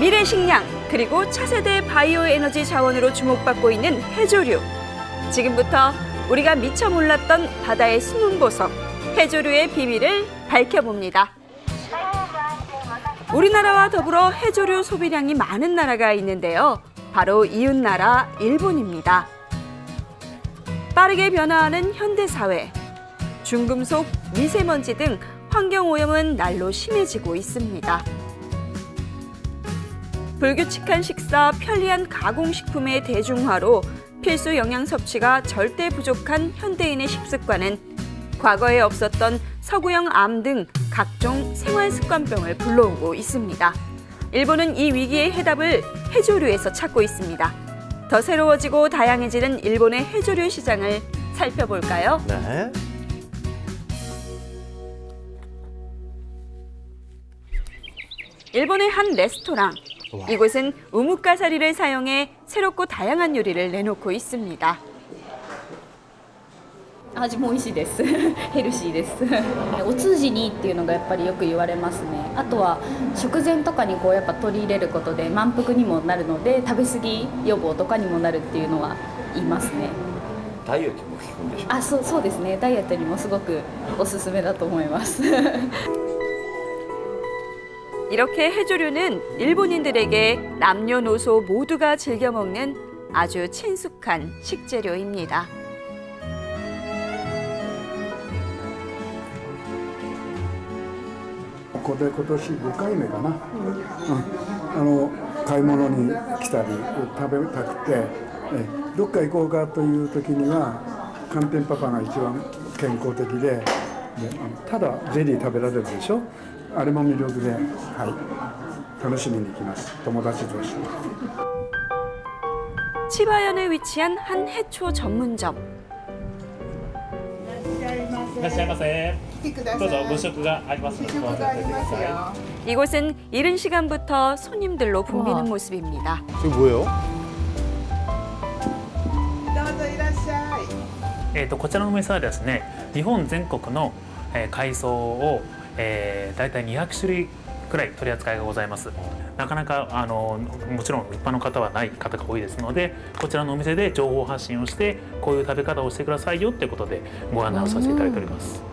미래 식량 그리고 차세대 바이오 에너지 자원으로 주목받고 있는 해조류. 지금부터 우리가 미처 몰랐던 바다의 숨은 보석 해조류의 비밀을 밝혀봅니다. 우리나라와 더불어 해조류 소비량이 많은 나라가 있는데요. 바로 이웃 나라 일본입니다. 빠르게 변화하는 현대 사회. 중금속, 미세먼지 등 환경 오염은 날로 심해지고 있습니다. 불규칙한 식사, 편리한 가공식품의 대중화로 필수 영양 섭취가 절대 부족한 현대인의 식습관은 과거에 없었던 서구형 암 등 각종 생활 습관병을 불러오고 있습니다. 일본은 이 위기의 해답을 해조류에서 찾고 있습니다. 더 새로워지고 다양해지는 일본의 해조류 시장을 살펴볼까요? 네. 일본의 한 레스토랑. 이곳은 우뭇가사리를 사용해 새롭고 다양한 요리를 내놓고 있습니다. 味も美味しいですヘルシーですお通じにいいっていうのがやっぱりよく言われますねあとは食前とかにこうやっぱ取り入れることで満腹にもなるので食べ過ぎ予防とかにもなるっていうのは言いますねダイエットも効くんでしょうあそうそうですねダイエットにもすごくおすすめだと思います 이렇게 해조류는 일본인들에게 남녀노소 모두가 즐겨 먹는 아주 친숙한 식재료입니다. ここで今年5回目かな、うんあの買い物に来たり食べたくてえどっか行こうかという時には寒天パパが一番健康的でであのただゼリー食べられるでしょあれも魅力で、はい、楽しみに来ます友達同士 치바현에 위치한 한 해초 전문점. いらっ しゃいませ。どうぞご試食がありますので、ご案内ください。 이곳은 이른 시간부터 손님들로 붐비는 모습입니다. 지금 뭐예요? えっ、とこちらのお店はですね、日本全国の、えー海藻を、えー、大体200種類くらい取り扱いがございます。なかなかあのもちろん一般の方はない方が多いですので、こちらのお店で情報発信をして、こういう食べ方をしてくださいよっていうことでご案内をさせていただいております。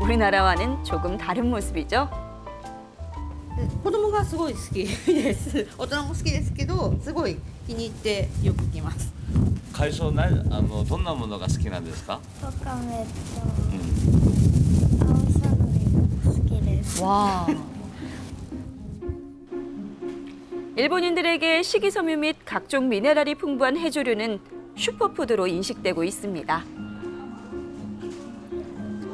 우리나라와는 조금 다른 모습이죠. 子供がすごい好きです大人も好きですけどすごい気に入ってよく来ます海藻なあのどんなものが好きなんですか、わかめうん、と青さのりが好きです。 와 일본인들에게 식이섬유 및 각종 미네랄이 풍부한 해조류는 슈퍼푸드로 인식되고 있습니다.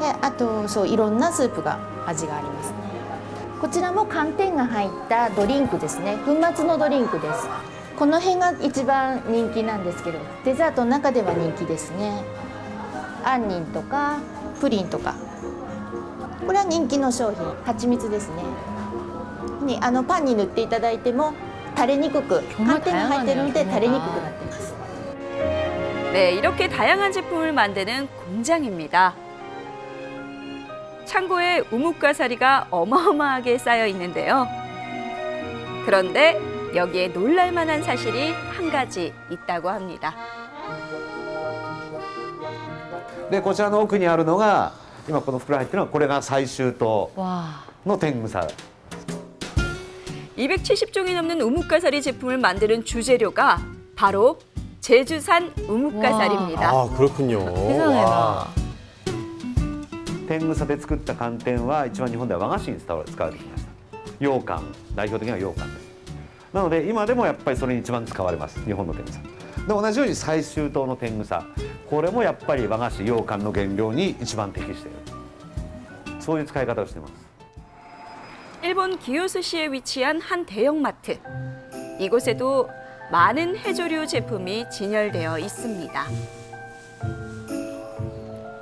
であとそういろんなスープが味がありますねこちらも寒天が入ったドリンクですね粉末のドリンクです この辺が一番人気なんですけどデザートの中では人気ですね杏仁とかプリンとかこれは人気の商品蜂蜜ですねにあのパンに塗っていただいても垂れにくく寒天が入ってるので垂れにくくなってます 네, 이렇게 다양한 제품을 만드는 공장입니다. 창고에 우뭇가사리가 어마어마하게 쌓여 있는데요. 그런데 여기에 놀랄만한 사실이 한 가지 있다고 합니다. でこちらの奥にあるのが今この袋入ってるのはこれが最終刀の天草 270종이 넘는 우뭇가사리 제품을 만드는 주재료가 바로 제주산 우뭇가사리입니다. 아 그렇군요. 와. 天草で作った寒天は一番日本では和菓子に使わ使われてきました羊羹代表的には羊羹ですなので今でもやっぱりそれに一番使われます日本の天草で同じように最終刀の天草これもやっぱり和菓子羊羹の原料に一番適しているそういう使い方をしています 일본 기요스시에 위치한 한 대형마트. 이곳에도 많은 해조류 제품이 진열되어 있습니다.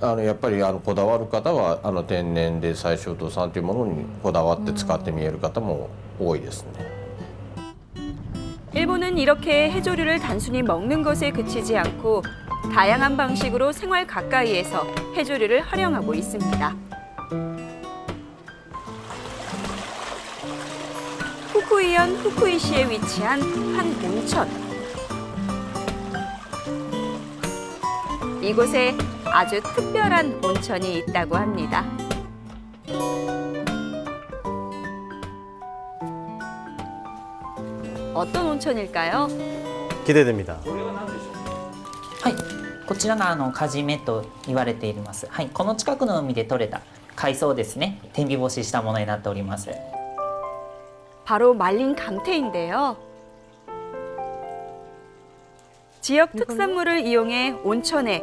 あのやっぱりあのこだわる方はあの天然で最小糖酸というものにこだわって使ってみえる方も多いですね。 일본은 이렇게 해조류를 단순히 먹는 것에 그치지 않고 다양한 방식으로 생활 가까이에서 해조류를 활용하고 있습니다. 후쿠이현 후쿠이시에 위치한 한 온천. 이곳에 아주 특별한 온천이 있다고 합니다. 어떤 온천일까요? 기대됩니다. はい、こちらがあのカジメと言われています。はい、この近くの海で採れた海藻ですね。天日干ししたものになっております。 바로 말린 감태인데요. 지역 특산물을 이용해 온천에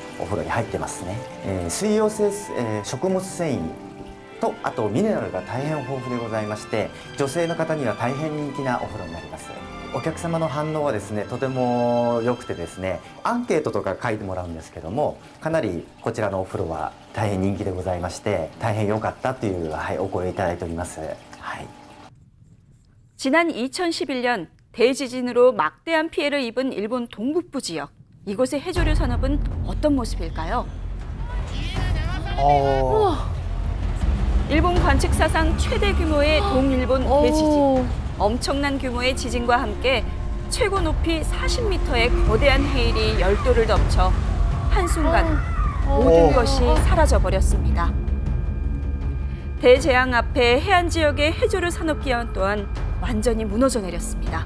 お風呂に入ってますね、えー水溶性、えー食物繊維とあとミネラルが大変豊富でございまして女性の方には大変人気なお風呂になりますお客様の反応はですねとても良くてですねアンケートとか書いてもらうんですけどもかなりこちらのお風呂は大変人気でございまして大変良かったという、はい、お声をいただいております、はい、 지난 2011년 대지진으로 막대한 피해를 입은 일본 동북부 지역. 이곳의 해조류 산업은 어떤 모습일까요? 일본 관측 사상 최대 규모의 동일본 대지진. 엄청난 규모의 지진과 함께 최고 높이 40m의 거대한 해일이 열도를 덮쳐 한순간 모든 것이 사라져 버렸습니다. 대재앙 앞에 해안 지역의 해조류 산업 기반 또한 완전히 무너져 내렸습니다.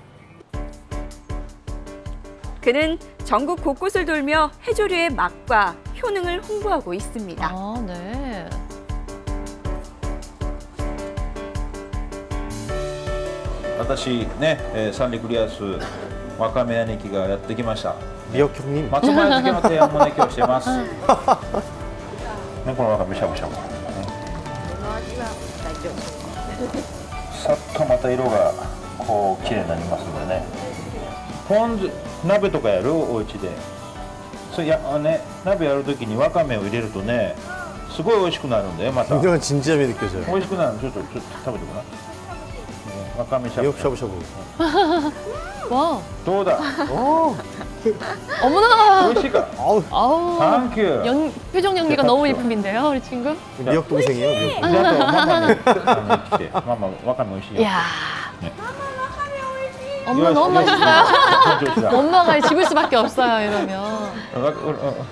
그는 전국 곳곳을 돌며 해조류의 맛과 효능을 홍보하고 있습니다. 아, 네. 私ね、えー三陸リアスわかめ兄貴がやってきました 미역 형님. 松前漬けの提案もね今日してます。ねこのわかめしゃぶしゃぶ。さっとまた色がこう綺麗になりますんでね。ポン酢 鍋とかやるお家で。それやあね鍋やるときにわかめを入れるとねすごい美味しくなるんだよまた。 굉장한 진지함이 느껴져요. 美味しくなるちょっとちょっと食べてごらん。ねわかめしゃぶ 미역 샤브샤브. 와. どうだ。 어머나. 美味しいか。 아우. 아우. 땡큐. 연, 표정 연기가 너무 예쁨인데요, 우리 친구? 미역 동생이에요. 미역 じゃああとママにあの来てママわかめ美味しいよ。 이야. 네. 엄마 너무 이거- 맛있어요. 이거- 엄마가 집을 수밖에 없어요, 이러면. 어, 어, 어,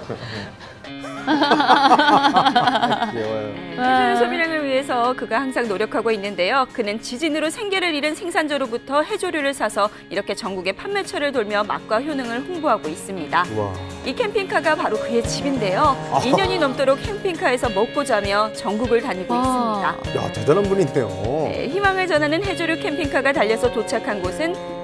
해조류 소비량을 위해서 그가 항상 노력하고 있는데요. 그는 지진으로 생계를 잃은 생산자로부터 해조류를 사서 이렇게 전국의 판매처를 돌며 맛과 효능을 홍보하고 있습니다. 와. 이 캠핑카가 바로 그의 집인데요. 2년이 넘도록 캠핑카에서 먹고 자며 전국을 다니고 있습니다. 야 대단한 분이네요. 네, 희망을 전하는 해조류 캠핑카가 달려서 도착한 곳은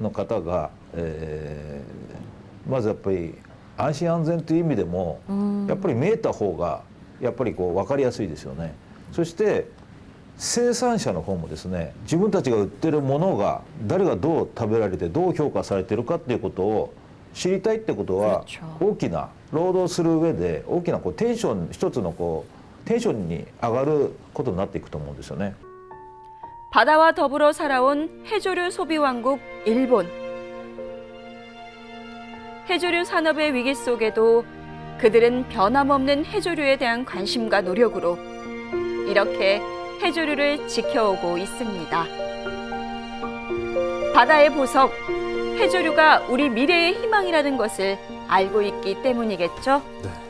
の方が、えーまずやっぱり安心安全という意味でも、やっぱり見えた方がやっぱりこう分かりやすいですよね。そして生産者の方もですね自分たちが売ってるものが誰がどう食べられてどう評価されてるかっていうことを知りたいってことは大きな労働する上で大きなこうテンション一つのこうテンションに上がることになっていくと思うんですよね。 바다와 더불어 살아온 해조류 소비 왕국 일본. 해조류 산업의 위기 속에도 그들은 변함없는 해조류에 대한 관심과 노력으로 이렇게 해조류를 지켜오고 있습니다. 바다의 보석, 해조류가 우리 미래의 희망이라는 것을 알고 있기 때문이겠죠? 네.